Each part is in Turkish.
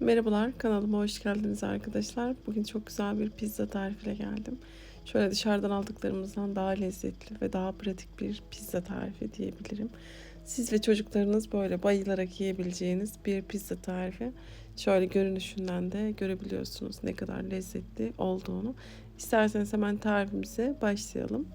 Merhabalar, kanalıma hoş geldiniz arkadaşlar. Bugün çok güzel bir pizza tarifiyle geldim. Şöyle dışarıdan aldıklarımızdan daha lezzetli ve daha pratik bir pizza tarifi diyebilirim. Siz ve çocuklarınız böyle bayılarak yiyebileceğiniz bir pizza tarifi. Şöyle görünüşünden de görebiliyorsunuz ne kadar lezzetli olduğunu. İsterseniz hemen tarifimize başlayalım.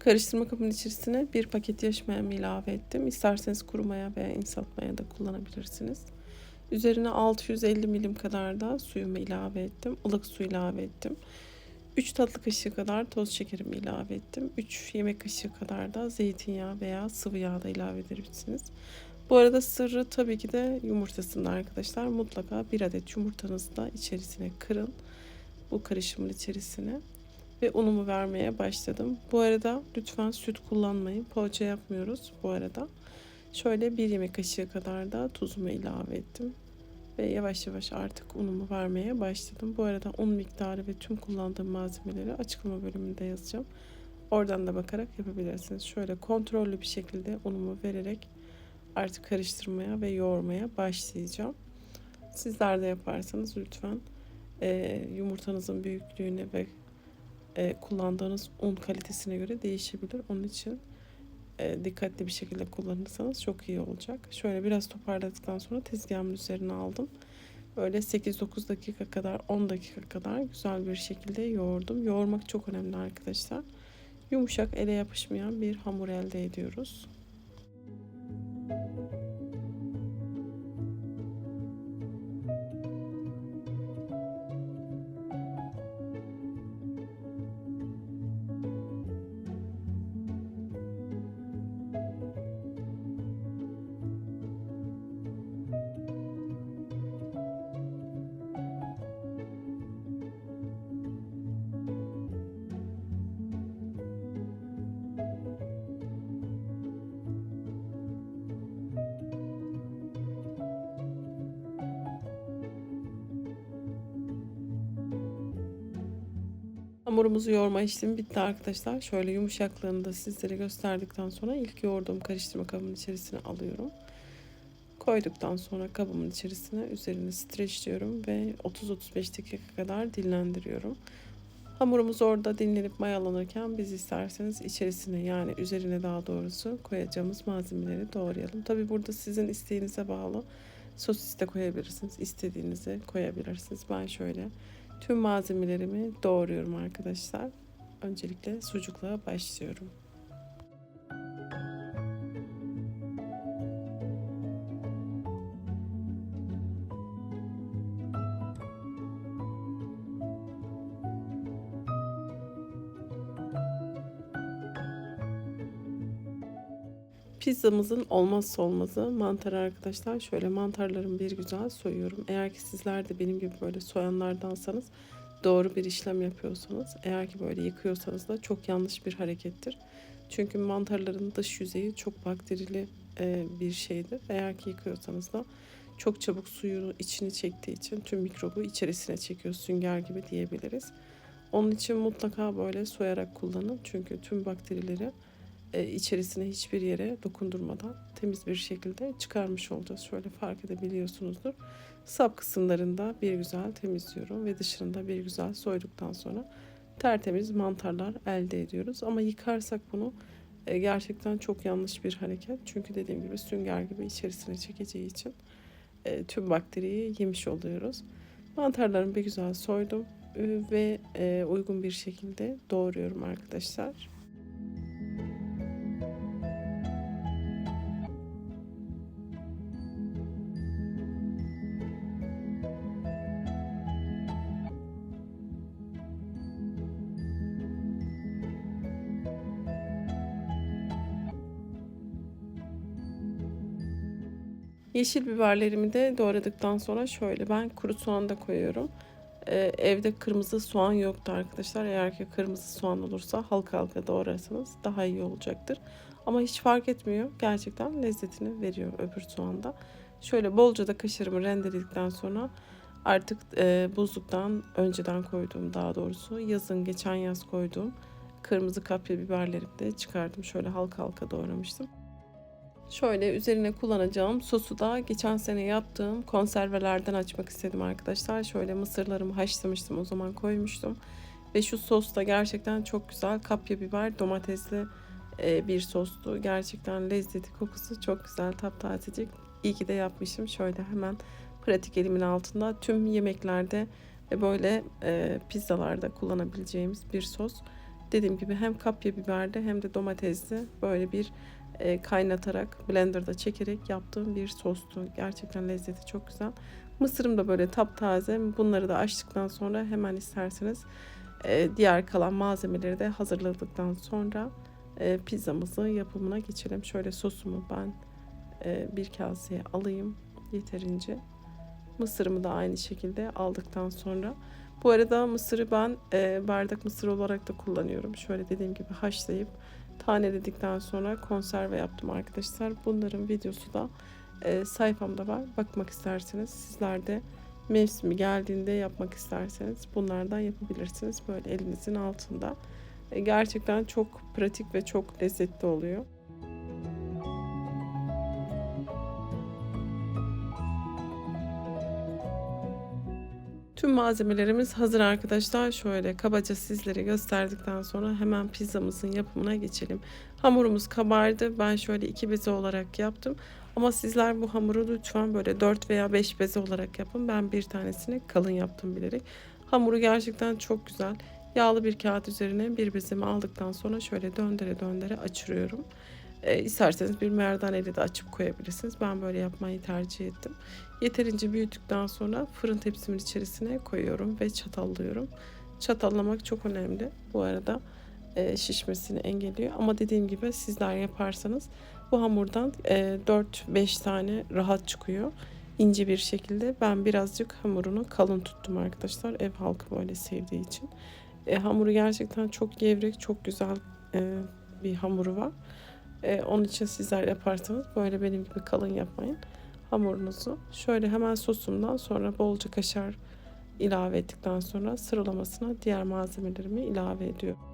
Karıştırma kabının içerisine bir paket yaş mayamı ilave ettim. İsterseniz kuru maya veya instant maya da kullanabilirsiniz. Üzerine 650 milim kadar da suyumu ilave ettim. Ilık su ilave ettim. 3 tatlı kaşığı kadar toz şekerimi ilave ettim. 3 yemek kaşığı kadar da zeytinyağı veya sıvı yağ da ilave edebilirsiniz. Bu arada sırrı tabii ki de yumurtasında arkadaşlar. Mutlaka bir adet yumurtanızı da içerisine kırın. Bu karışımın içerisine ve unumu vermeye başladım. Bu arada lütfen süt kullanmayın. Poğaça yapmıyoruz bu arada. Şöyle bir yemek kaşığı kadar da tuzumu ilave ettim. Ve yavaş yavaş artık unumu vermeye başladım. Bu arada un miktarı ve tüm kullandığım malzemeleri açıklama bölümünde yazacağım. Oradan da bakarak yapabilirsiniz. Şöyle kontrollü bir şekilde unumu vererek artık karıştırmaya ve yoğurmaya başlayacağım. Sizler de yaparsanız lütfen e, yumurtanızın büyüklüğüne ve e, kullandığınız un kalitesine göre değişebilir. Onun için e, dikkatli bir şekilde kullanırsanız çok iyi olacak. Şöyle biraz toparladıktan sonra tezgahımın üzerine aldım. Böyle 8-9 dakika kadar 10 dakika kadar güzel bir şekilde yoğurdum. Yoğurmak çok önemli arkadaşlar. Yumuşak ele yapışmayan bir hamur elde ediyoruz. Hamurumuzu yoğurma işlemi bitti arkadaşlar. Şöyle yumuşaklığını da sizlere gösterdikten sonra ilk yoğurduğum karıştırma kabının içerisine alıyorum. Koyduktan sonra kabımın içerisine üzerine streçliyorum ve 30-35 dakika kadar dinlendiriyorum. Hamurumuz orada dinlenip mayalanırken biz isterseniz içerisine yani üzerine daha doğrusu koyacağımız malzemeleri doğrayalım. Tabi burada sizin isteğinize bağlı sosis de koyabilirsiniz. istediğinizi koyabilirsiniz. Ben şöyle Tüm malzemelerimi doğruyorum arkadaşlar. Öncelikle sucukla başlıyorum. Pizzamızın olmazsa olmazı mantar arkadaşlar. Şöyle mantarlarımı bir güzel soyuyorum. Eğer ki sizler de benim gibi böyle soyanlardansanız doğru bir işlem yapıyorsanız eğer ki böyle yıkıyorsanız da çok yanlış bir harekettir. Çünkü mantarların dış yüzeyi çok bakterili e, bir şeydir. Eğer ki yıkıyorsanız da çok çabuk suyunu içini çektiği için tüm mikrobu içerisine çekiyor sünger gibi diyebiliriz. Onun için mutlaka böyle soyarak kullanın. Çünkü tüm bakterileri içerisine hiçbir yere dokundurmadan temiz bir şekilde çıkarmış olacağız. Şöyle fark edebiliyorsunuzdur. Sap kısımlarında bir güzel temizliyorum ve dışında bir güzel soyduktan sonra tertemiz mantarlar elde ediyoruz. Ama yıkarsak bunu e, gerçekten çok yanlış bir hareket. Çünkü dediğim gibi sünger gibi içerisine çekeceği için e, tüm bakteriyi yemiş oluyoruz. Mantarlarımı bir güzel soydum ve uygun bir şekilde doğruyorum arkadaşlar. Yeşil biberlerimi de doğradıktan sonra şöyle ben kuru soğan da koyuyorum. Ee, evde kırmızı soğan yoktu arkadaşlar. Eğer ki kırmızı soğan olursa halka halka doğrarsanız daha iyi olacaktır. Ama hiç fark etmiyor. Gerçekten lezzetini veriyor öbür soğanda. Şöyle bolca da kaşarımı rendeledikten sonra artık e, buzluktan önceden koyduğum daha doğrusu yazın geçen yaz koyduğum kırmızı kapya biberlerimi de çıkardım. Şöyle halka halka doğramıştım. Şöyle üzerine kullanacağım sosu da geçen sene yaptığım konservelerden açmak istedim arkadaşlar. Şöyle mısırlarımı haşlamıştım o zaman koymuştum. Ve şu sos da gerçekten çok güzel. Kapya biber domatesli e, bir sostu. Gerçekten lezzeti kokusu çok güzel taptazecik. İyi ki de yapmışım. Şöyle hemen pratik elimin altında tüm yemeklerde ve böyle e, pizzalarda kullanabileceğimiz bir sos. Dediğim gibi hem kapya biberde hem de domatesli böyle bir e, kaynatarak blenderda çekerek yaptığım bir sostu. Gerçekten lezzeti çok güzel. Mısırım da böyle taptaze. Bunları da açtıktan sonra hemen isterseniz e, diğer kalan malzemeleri de hazırladıktan sonra e, pizzamızı yapımına geçelim. Şöyle sosumu ben e, bir kaseye alayım yeterince. Mısırımı da aynı şekilde aldıktan sonra. Bu arada mısırı ben bardak mısır olarak da kullanıyorum. Şöyle dediğim gibi haşlayıp taneledikten sonra konserve yaptım arkadaşlar. Bunların videosu da e, sayfamda var. Bakmak isterseniz sizler de mevsimi geldiğinde yapmak isterseniz bunlardan yapabilirsiniz. Böyle elinizin altında. E, gerçekten çok pratik ve çok lezzetli oluyor. Tüm malzemelerimiz hazır arkadaşlar. Şöyle kabaca sizlere gösterdikten sonra hemen pizzamızın yapımına geçelim. Hamurumuz kabardı. Ben şöyle iki beze olarak yaptım. Ama sizler bu hamuru lütfen böyle 4 veya 5 beze olarak yapın. Ben bir tanesini kalın yaptım bilerek. Hamuru gerçekten çok güzel. Yağlı bir kağıt üzerine bir bezemi aldıktan sonra şöyle döndere döndere açıyorum. E, isterseniz bir merdaneyle de açıp koyabilirsiniz. Ben böyle yapmayı tercih ettim. Yeterince büyüttükten sonra fırın tepsimin içerisine koyuyorum ve çatallıyorum. Çatallamak çok önemli. Bu arada e, şişmesini engelliyor. Ama dediğim gibi sizler yaparsanız bu hamurdan e, 4-5 tane rahat çıkıyor. İnce bir şekilde. Ben birazcık hamurunu kalın tuttum arkadaşlar. Ev halkı böyle sevdiği için. E, hamuru gerçekten çok gevrek, çok güzel e, bir hamuru var. E, onun için sizler yaparsanız böyle benim gibi kalın yapmayın hamurunuzu. Şöyle hemen sosumdan sonra bolca kaşar ilave ettikten sonra sıralamasına diğer malzemelerimi ilave ediyorum.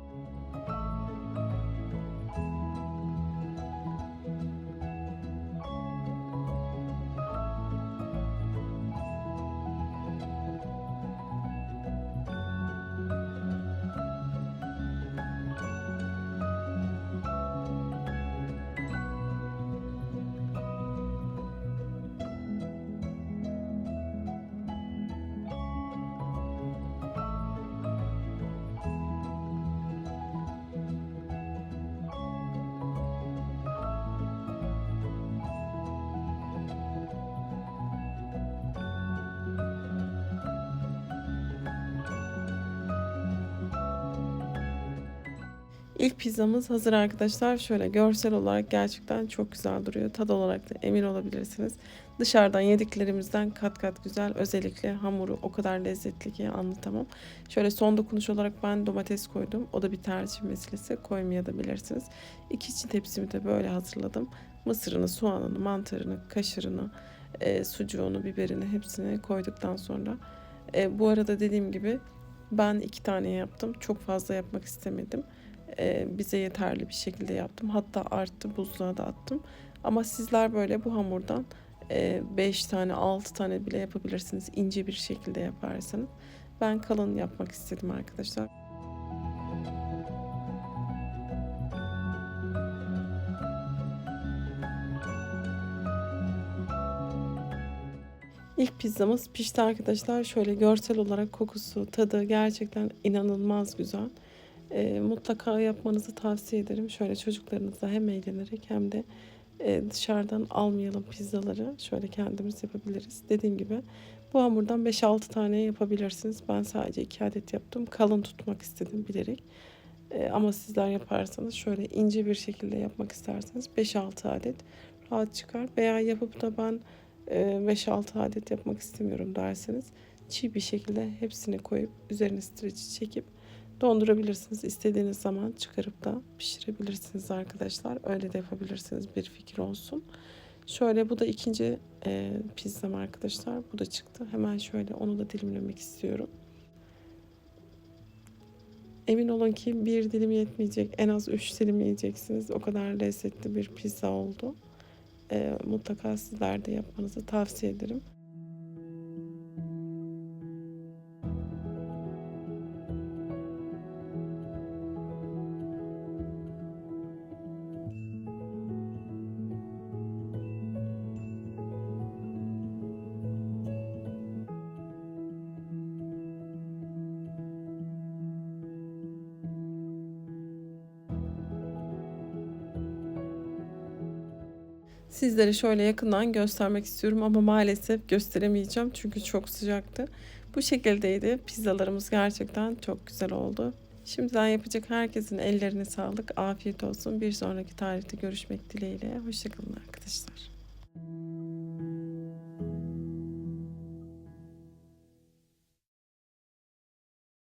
İlk pizzamız hazır arkadaşlar. Şöyle görsel olarak gerçekten çok güzel duruyor. Tad olarak da emin olabilirsiniz. Dışarıdan yediklerimizden kat kat güzel. Özellikle hamuru o kadar lezzetli ki anlatamam. Şöyle son dokunuş olarak ben domates koydum. O da bir tercih meselesi. Koymayabilirsiniz. İki için tepsimi de böyle hazırladım. Mısırını, soğanını, mantarını, kaşarını, e, sucuğunu, biberini hepsini koyduktan sonra. E, bu arada dediğim gibi ben iki tane yaptım. Çok fazla yapmak istemedim e, bize yeterli bir şekilde yaptım. Hatta arttı buzluğa da attım. Ama sizler böyle bu hamurdan 5 e, tane 6 tane bile yapabilirsiniz. ince bir şekilde yaparsanız. Ben kalın yapmak istedim arkadaşlar. İlk pizzamız pişti arkadaşlar. Şöyle görsel olarak kokusu, tadı gerçekten inanılmaz güzel. E, mutlaka yapmanızı tavsiye ederim. Şöyle çocuklarınızla hem eğlenerek hem de e, dışarıdan almayalım pizzaları. Şöyle kendimiz yapabiliriz. Dediğim gibi bu hamurdan 5-6 tane yapabilirsiniz. Ben sadece 2 adet yaptım. Kalın tutmak istedim bilerek. E, ama sizler yaparsanız şöyle ince bir şekilde yapmak isterseniz 5-6 adet rahat çıkar. Veya yapıp da ben 5-6 e, adet yapmak istemiyorum derseniz çiğ bir şekilde hepsini koyup üzerine streçi çekip dondurabilirsiniz. İstediğiniz zaman çıkarıp da pişirebilirsiniz arkadaşlar. Öyle de yapabilirsiniz bir fikir olsun. Şöyle bu da ikinci e, pizzam arkadaşlar. Bu da çıktı. Hemen şöyle onu da dilimlemek istiyorum. Emin olun ki bir dilim yetmeyecek. En az üç dilim yiyeceksiniz. O kadar lezzetli bir pizza oldu. E, mutlaka sizler de yapmanızı tavsiye ederim. Sizlere şöyle yakından göstermek istiyorum ama maalesef gösteremeyeceğim çünkü çok sıcaktı. Bu şekildeydi. Pizzalarımız gerçekten çok güzel oldu. Şimdiden yapacak herkesin ellerine sağlık, afiyet olsun. Bir sonraki tarihte görüşmek dileğiyle. Hoşçakalın arkadaşlar.